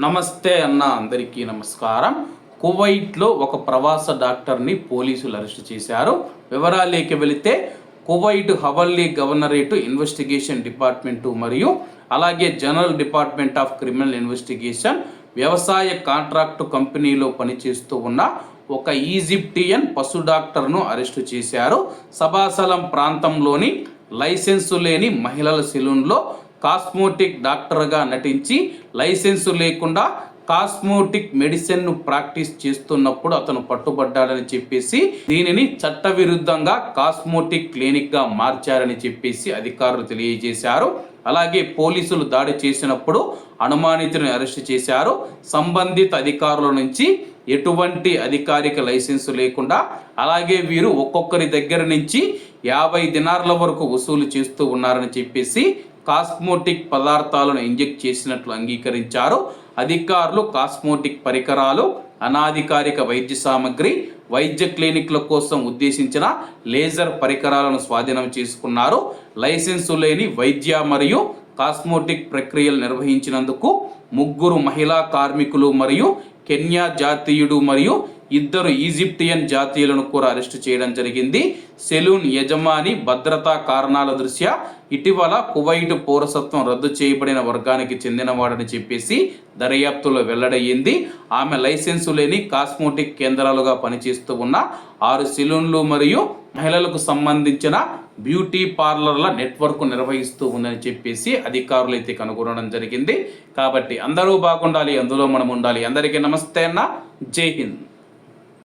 నమస్తే అన్న అందరికీ నమస్కారం. కువైట్లో ఒక ప్రవాస డాక్టర్ని పోలీసులు అరెస్ట్ చేశారు. వివరాలేకి వెళితే Kuwait Hawalli governorate investigation department మరియు అలాగే general department of criminal investigation వ్యవసాయ కాంట్రాక్టు కంపెనీలో పనిచేస్తూ ఉన్న ఒక ఈజిప్టియన్ పశు డాక్టర్ను అరెస్టు చేశారు. సభాసలం ప్రాంతంలోని లైసెన్సు లేని మహిళల సెలూన్లో కాస్మోటిక్ డాక్టర్గా నటించి లైసెన్సు లేకుండా కాస్మోటిక్ మెడిసిన్ను ప్రాక్టీస్ చేస్తున్నప్పుడు అతను పట్టుబడ్డాడని చెప్పేసి దీనిని చట్టవిరుద్ధంగా కాస్మోటిక్ క్లినిక్గా మార్చారని చెప్పేసి అధికారులు తెలియజేశారు. అలాగే పోలీసులు దాడి చేసినప్పుడు అనుమానితుని అరెస్ట్ చేశారు. సంబంధిత అధికారుల నుంచి ఎటువంటి అధికారిక లైసెన్సు లేకుండా అలాగే వీరు ఒక్కొక్కరి దగ్గర నుంచి యాభై దినార్ల వరకు వసూలు చేస్తూ ఉన్నారని చెప్పేసి కాస్మోటిక్ పదార్థాలను ఇంజెక్ట్ చేసినట్లు అంగీకరించారు. అధికారులు కాస్మోటిక్ పరికరాలు అనాధికారిక వైద్య సామగ్రి వైద్య క్లినిక్ల కోసం ఉద్దేశించిన లేజర్ పరికరాలను స్వాధీనం చేసుకున్నారు. లైసెన్సు లేని వైద్య మరియు కాస్మోటిక్ ప్రక్రియలు నిర్వహించినందుకు ముగ్గురు మహిళా కార్మికులు మరియు కెన్యా జాతీయుడు మరియు ఇద్దరు ఈజిప్టియన్ జాతీయులను కూడా అరెస్టు చేయడం జరిగింది. సెలూన్ యజమాని భద్రతా కారణాల దృష్ట్యా ఇటీవల కువైట్ పౌరసత్వం రద్దు చేయబడిన వర్గానికి చెందినవాడని చెప్పేసి దర్యాప్తులో వెల్లడయ్యింది. ఆమె లైసెన్సు లేని కాస్మోటిక్ కేంద్రాలుగా పనిచేస్తూ ఉన్న ఆరు సెలూన్లు మరియు మహిళలకు సంబంధించిన బ్యూటీ పార్లర్ల నెట్వర్క్ నిర్వహిస్తూ ఉందని చెప్పేసి అధికారులు అయితే కనుగొనడం జరిగింది. కాబట్టి అందరూ బాగుండాలి అందులో మనం ఉండాలి. అందరికీ నమస్తే అన్న. జై హింద్.